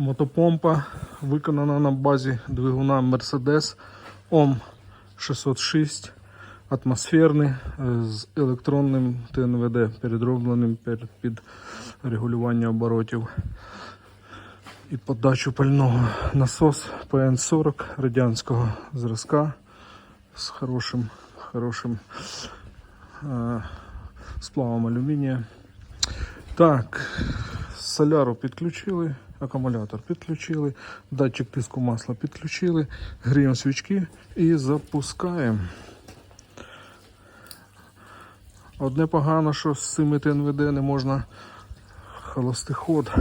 Мотопомпа виконана на базі двигуна Mercedes OM 606 атмосферний е, з електронним ТНВД, передробленим під регулювання оборотів і подачу пального. Насос ПН-40 радянського зразка з хорошим, хорошим е, сплавом алюмінія. Так, соляру підключили, акумулятор підключили, датчик тиску масла підключили, гріємо свічки і запускаємо. Одне погано, що з цими ТНВД не можна холостий ход.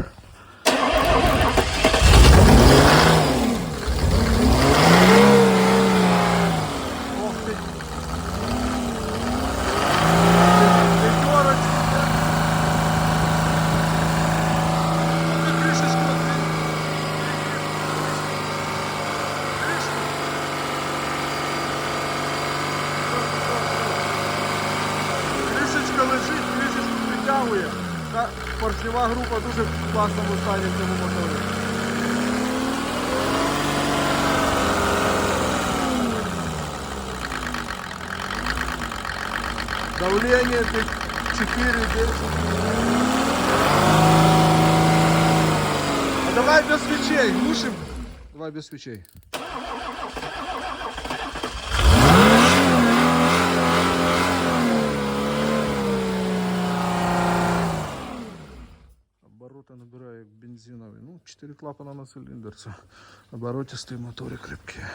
притягує. Та поршнева група дуже в класному стані в цьому моторі. Давление тут 4, 10. А давай без свечей, глушим. Давай без свечей. Обороти набирає як бензиновий. Ну, 4 клапана на циліндр. Це оборотистий крепкие.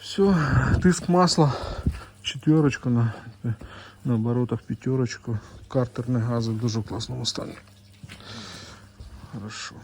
Все, тиск масла четверочку на, на оборотах пятерочку. картерные газы в дуже класному стані. Хорошо.